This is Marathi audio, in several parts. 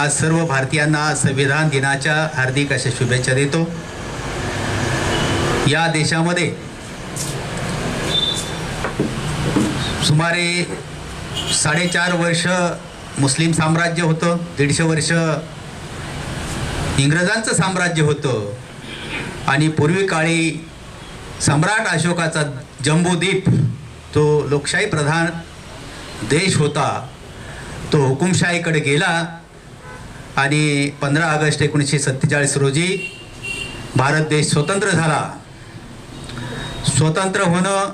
आज सर्व भारतीयांना संविधान दिनाच्या हार्दिक अशा शुभेच्छा देतो. या देशामध्ये सुमारे साडेचार वर्ष मुस्लिम साम्राज्य होतं दीडशे वर्ष इंग्रजांचं साम्राज्य होतं. आणि पूर्वी काळी सम्राट अशोकाचा जम्बूद्वीप तो लोकशाही प्रधान देश होता तो हुकुमशाहीकडे गेला. आणि पंधरा ऑगस्ट एकोणीसशे सत्तेचाळीस रोजी भारत देश स्वतंत्र झाला. स्वतंत्र होणं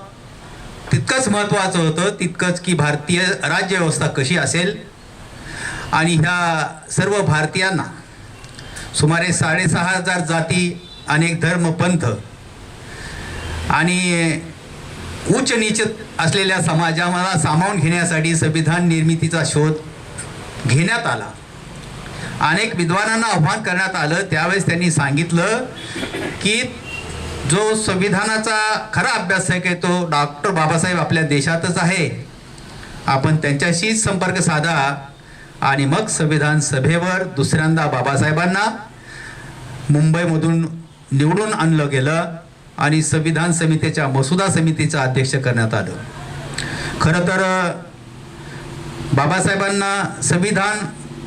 तितकंच महत्त्वाचं होतं तितकंच की भारतीय राज्यव्यवस्था कशी असेल आणि ह्या सर्व भारतीयांना सुमारे साडेसहा हजार जाती अनेक धर्म पंथ आणि उच्च नीच असलेल्या समाजाला सामावून घेण्यासाठी संविधान निर्मितीचा शोध घेण्यात आला. अनेक विद्वानांना आव्हान करण्यात आलं. त्यावेळेस त्यांनी सांगितलं की जो संविधानाचा खरा अभ्यास आहे की तो डॉक्टर बाबासाहेब आपल्या देशातच आहे. आपण त्यांच्याशीच संपर्क साधा आणि मग संविधान सभेवर दुसऱ्यांदा बाबासाहेबांना मुंबईमधून निवडून आणलं गेलं आणि संविधान समितीच्या मसुदा समितीचं अध्यक्ष करण्यात आलं. खरं तर बाबासाहेबांना संविधान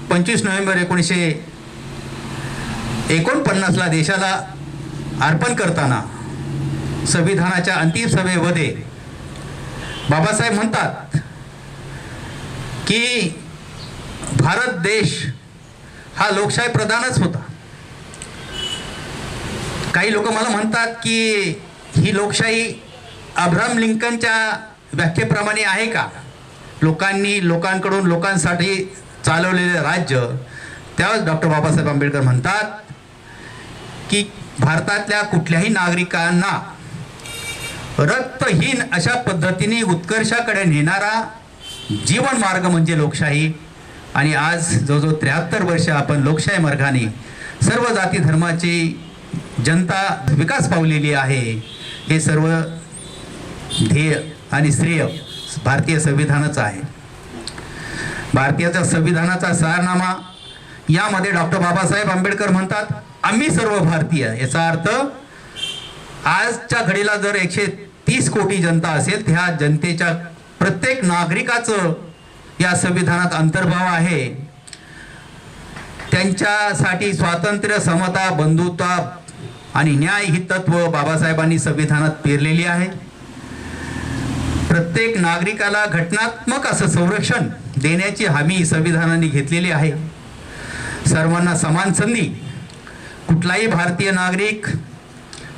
पंचवीस नोव्हेंबर एकोणीसशे एकोणपन्नासला देशाला अर्पण करताना संविधानाच्या अंतिम सभेमध्ये बाबासाहेब म्हणतात की भारत देश हा लोकशाही प्रधानच होता. काही लोक मला म्हणतात की ही लोकशाही अब्राहम लिंकनच्या व्याख्येप्रमाणे आहे का? लोकांनी लोकांकडून लोकांसाठी चालवलेले राज्य त्यावेळेस डॉक्टर बाबासाहेब आंबेडकर म्हणतात की भारतातल्या कुठल्याही नागरिकांना रक्तहीन अशा पद्धतीने उत्कर्षाकडे नेणारा जीवन मार्ग म्हणजे लोकशाही. आणि आज जवळजवळ त्र्याहत्तर वर्ष आपण लोकशाही मार्गाने सर्व जाती धर्माची जनता विकास पावलेली आहे. हे सर्व ध्येय आणि श्रेय भारतीय संविधानाचं आहे. भारतीयाच्या संविधानाचा सारनामा. यामध्ये डॉक्टर बाबासाहेब आंबेडकर म्हणतात आम्ही सर्व भारतीय याचा अर्थ आजच्या घडीला जर एकशे तीस कोटी जनता असेल त्या जनतेच्या प्रत्येक नागरिकाचं या संविधानात अंतर्भाव आहे. त्यांच्यासाठी स्वातंत्र्य समता बंधुता आणि न्याय ही तत्व बाबासाहेबांनी संविधानात पेरलेली आहे. प्रत्येक नागरिकाला घटनात्मक असं संरक्षण देण्याची हमी संविधानाने घेतलेली आहे. सर्वांना समान संधी. कुठलाही भारतीय नागरिक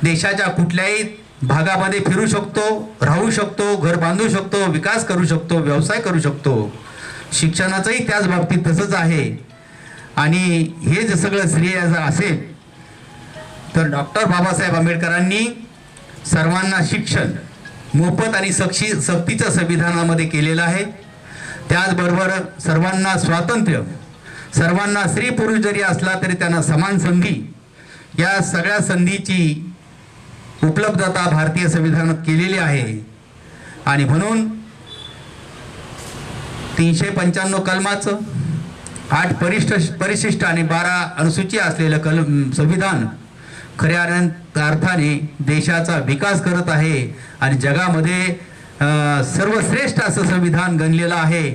देशाच्या कुठल्याही भागामध्ये फिरू शकतो राहू शकतो घर बांधू शकतो विकास करू शकतो व्यवसाय करू शकतो. शिक्षणाचंही त्याच बाबतीत तसंच आहे. आणि हे जे सगळं श्रेय असेल तर डॉक्टर बाबासाहेब आंबेडकरांनी सर्वांना शिक्षण मोफत आणि सक्ती सक्तीच्या संविधानामध्ये केलेलं आहे. त्याचबरोबर सर्वांना स्वातंत्र्य सर्वांना स्त्री पुरुष जरी असला तरी त्यांना समान संधी. या सगळ्या संधीची उपलब्धता भारतीय संविधानात केलेली आहे. आणि म्हणून तीनशे पंच्याण्णव कलमाचं आठ परिष्ठ परिशिष्ट आणि बारा अनुसूची असलेलं कल संविधान खऱ्या अर्थाने देशाचा विकास करत आहे. आणि जगामध्ये सर्वश्रेष्ठ असं संविधान गणलेलं आहे.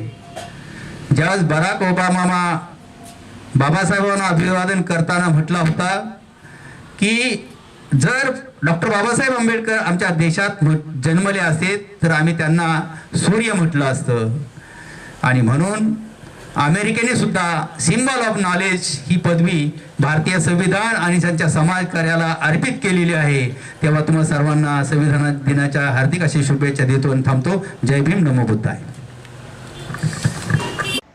ज्यावेळेस बराक ओबामा बाबासाहेबांना अभिवादन करताना म्हटला होता की जर डॉक्टर बाबासाहेब आंबेडकर आमच्या देशात जन्मले असते तर आम्ही त्यांना सूर्य म्हटलं असतं. आणि म्हणून अमेरिकेने सुद्धा सिम्बॉल ऑफ नॉलेज ही पदवी भारतीय संविधान आणि त्यांच्या समाज कार्याला अर्पित केलेली आहे. तेव्हा तुम्हाला सर्वांना संविधान दिनाच्या हार्दिक अशी शुभेच्छा देतो आणि थांबतो. जय भीम नमो बुद्धाय.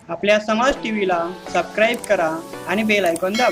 आपल्या समाज टीव्हीला सबस्क्राईब करा आणि बेल ऐकून दाबा.